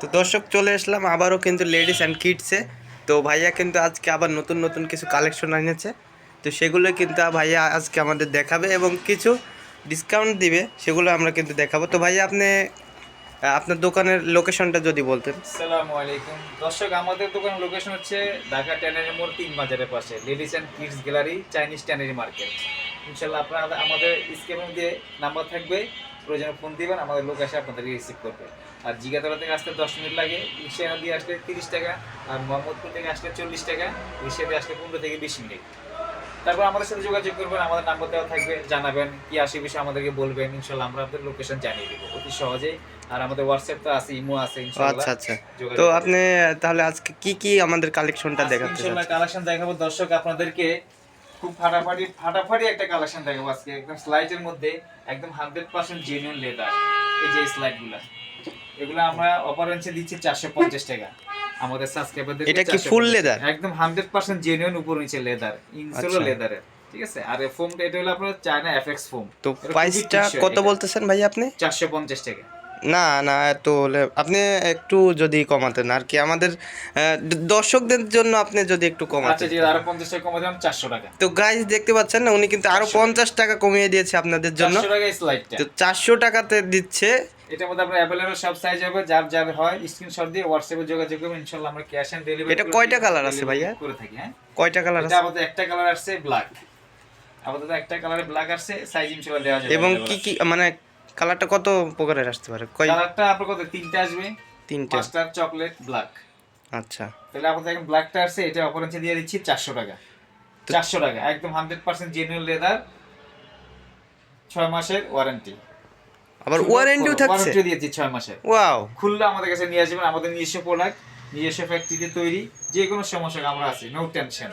তো দর্শক, চলে আসলাম। আবারও কিন্তু লেডিস অ্যান্ড কিডসে তো ভাইয়া কিন্তু আজকে আবার নতুন নতুন কিছু কালেকশন এনেছে। তো সেগুলো কিন্তু ভাইয়া আজকে আমাদের দেখাবে এবং কিছু ডিসকাউন্ট দিবে, সেগুলো আমরা কিন্তু দেখাবো। তো ভাইয়া, আপনি আপনার দোকানের লোকেশনটা যদি বলতেন। আসসালামু আলাইকুম। দর্শক, আমাদের দোকানের লোকেশন হচ্ছে ঢাকা ট্যানারি মোড় তিন বাজারের পাশে ladies and kids gallery Chinese tannery market ইনশাল্লাহ আপনারা আমাদের স্ক্রিনের দিয়ে নাম্বার থাকবে। প্রয়োজনে ফোন দিবেন আমাদের লোক এসে আপনাদেরকে রিসিভ করবে। আর জিগাতলা থেকে আসতে দশ মিনিট লাগে রিক্সা দিয়ে আসলে তিরিশ টাকা আর মোহাম্মদপুর থেকে আসলে চল্লিশ টাকা রিক্সা দিয়ে আসলে পনেরো থেকে বিশ মিনিট। তারপর আমাদের সাথে যোগাযোগ করবেন আমাদের নাম্বার দেওয়া থাকবে জানাবেন কি আসে বিষয়ে আমাদেরকে বলবেন ইনশাল্লাহ আমরা আপনাদের লোকেশন জানিয়ে দেবো। অতি সহজেই। আর আমাদের হোয়াটসঅ্যাপ তো আছে ইমো আছে আচ্ছা আচ্ছা। তো আপনি তাহলে আজকে কি কি আমাদের কালেকশনটা দেখাতে ইনশাআল্লাহ কালেকশন দেখাবো। দর্শক আপনাদেরকে খুব ফাটাফাটি ফাটাফাটি একটা কালেকশন দেখাবো আজকে। একদম স্লাইডের মধ্যে একদম হান্ড্রেড পার্সেন্ট জেনুইন লেদার এই যে স্লাইডগুলা এগুলো আমরা অপারেন্সে দিচ্ছি চারশো পঞ্চাশ টাকা। আমাদের সাবস্ক্রাইবারদের এটা কি full leather? একদম হান্ড্রেড পার্সেন্ট জেনুইন উপর নিচে লেদার ইনসোলো। লেদারের ঠিক আছে? আর ফোমটা এটা হলো আপনার চায়না এফএক্স ফোম তো প্রাইসটা কত বলতেছেন ভাইয়া আপনি? চারশো পঞ্চাশ টাকা। না না এত হলে আপনি একটু যদি কমাতেন আর কি। আমাদের দর্শকদের জন্য আপনি যদি একটু আচ্ছা কমাতেন আছে আরও পঞ্চাশ টাকা কমে দিলাম চারশো টাকা। তো গাইজ দেখতে পাচ্ছেন না উনি কিন্তু আরও পঞ্চাশ টাকা কমিয়ে দিয়েছে আপনাদের জন্য। চারশো টাকা স্লাইডটা তো চারশো টাকাতে দিচ্ছে। এটার মধ্যে আপনার অ্যাভেলেবল সব সাইজ হবে যার যার হয় স্ক্রিনশট দিয়ে হোয়াটসঅ্যাপে যোগাযোগ করবেন ইনশাআল্লাহ আমরা ক্যাশ অন ডেলিভারি এটা কয়টা কালার আছে ভাইয়া? করে থাকি হ্যাঁ? কয়টা কালার এটা আছে? আমাদের একটা কালার আছে ব্ল্যাক আপাতত একটা কালারে ব্ল্যাক আসছে সাইজ ইনশাআল্লাহ দেওয়া যাবে এবং কি কি মানে কালারটা কত প্রকারের আসতে পারে? কয় কালারটা আপনার কত? তিনটা আসবে। তিনটা। Master chocolate black. আচ্ছা। তাহলে আপাতত এখন ব্ল্যাকটা আসছে এটা অপারেন্সে দিয়ে দিচ্ছি চারশো টাকা। চারশো টাকা একদম হান্ড্রেড পার্সেন্ট জেনুইন লেদার ছয় মাসের ওয়ারেন্টি আবার ওয়ারেন্টিও থাকছে? ওয়ারেন্টি দিয়েছি ছয় মাসের। ওয়াও খুললে আমাদের কাছে নিয়ে আসবেন আমাদের নিজস্ব প্রোডাক্ট নিজস্ব ফ্যাক্টরিতে তৈরি যে কোনো সমস্যা আমরা আছি নো টেনশন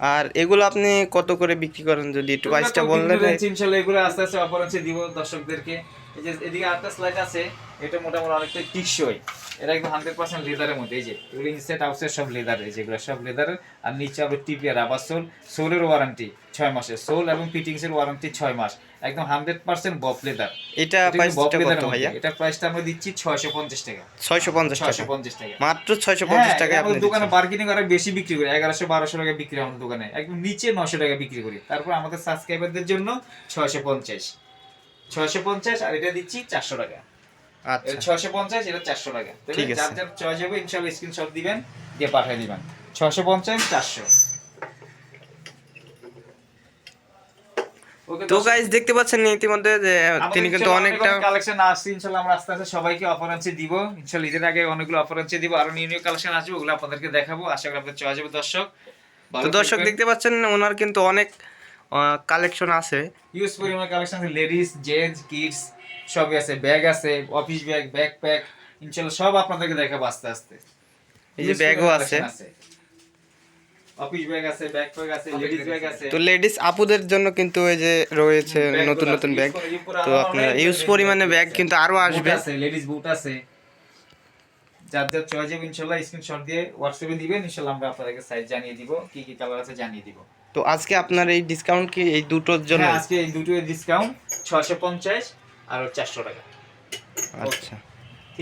আর এগুলো আপনি কত করে বিক্রি করেন যদি একটু প্রাইসটা বললেন? ইনশাআল্লাহ এগুলো আস্তে আস্তে অপরাঞ্চে দিব দর্শকদেরকে। এই যে এদিকে আটটা স্লাইড আছে এটা মোটামুটি অনেকটা টিকসই। এটা একদম হান্ড্রেড পার্সেন্ট লেদারের মধ্যে এই যে এগুলো ইনসেট আউটসেট সব লেদারের যেগুলো সব লেদারের আর নিচে আবার টিপি আর আবার সোল সোলের ওয়ারেন্টি ছয় মাসের সোল এবং ফিটিংস এর ওয়ারেন্টি ছয় মাস একদম হান্ড্রেড পার্সেন্ট বপ লেদার এটা কত ভাইয়া? এটা প্রাইসটা আমরা দিচ্ছি ছয়শো পঞ্চাশ টাকা। ছয়শো পঞ্চাশ ছয়শো পঞ্চাশ টাকা। মাত্র ছয়শো পঞ্চাশ হ্যাঁ, আপনি আমাদের দোকানে বার্গেনিং করে বেশি বিক্রি করি এগারোশো বারোশো টাকা বিক্রি হয় আমাদের দোকানে একদম নিচে নশো টাকা বিক্রি করি। তারপর আমাদের সাবস্ক্রাইবারদের জন্য ছয়শো পঞ্চাশ। ছয়শো পঞ্চাশ আর এটা দিচ্ছি চারশো টাকা। ছয়শো পঞ্চাশ এটা চারশো টাকা। ঠিক আছে। যার যার চয়েস হবে ইনশাল্লাহ স্ক্রিনশট দিবেন দিয়ে পাঠিয়ে দিবেন। ছয়শো পঞ্চাশ চারশো। তো দেখতে পাচ্ছেন ইতিমধ্যে যে তিনি কিন্তু অনেকটা কালেকশন আসছে ইনশাল্লাহ আমরা আস্তে আস্তে সবাইকে অফারেন্সে দিব। ইনশাল্লাহ ঈদের আগে অনেকগুলো অফারেন্সে দিব আরও নিউ নিউ কালেকশন আসবে ওগুলো আপনাদেরকে দেখাবো। আশা করি আপনাদের চয়েস হবে দর্শক। তো দর্শক দেখতে পাচ্ছেন ওনার কিন্তু অনেক কালেকশন আছে। ইউজ পরিমাণ কালেকশন আছে। লেডিস জেন্টস কিডস সবই আছে। ব্যাগ আছে অফিস ব্যাগ ব্যাকপ্যাক ইনশাল্লাহ সব আপনাদেরকে দেখাবো আস্তে আস্তে। এই যে ব্যাগও আছে। অফিস ব্যাগ আছে ব্যাকপ্যাক আছে লেডিস ব্যাগ আছে। তো লেডিস আপুদের জন্য কিন্তু এই যে রয়েছে নতুন নতুন ব্যাগ তো আরও আপনারা ইউজ পরিমাণে ব্যাগ কিন্তু আরও আসবে। আছে লেডিস বুট আছে। যার যার চয়েস হবে ইনশাল্লাহ স্ক্রিনশট দিয়ে হোয়াটসঅ্যাপে দিবেন ইনশাল্লাহ আমরা আপনাদেরকে সাইজ জানিয়ে দিব কি কি কালার আছে জানিয়ে দিব। তো আজকে আপনার এই ডিসকাউন্ট কি এই দুটোর জন্য? হ্যাঁ, আজকে এই দুটোর ডিসকাউন্ট ছশো পঞ্চাশ আর চারশো টাকা। আচ্ছা।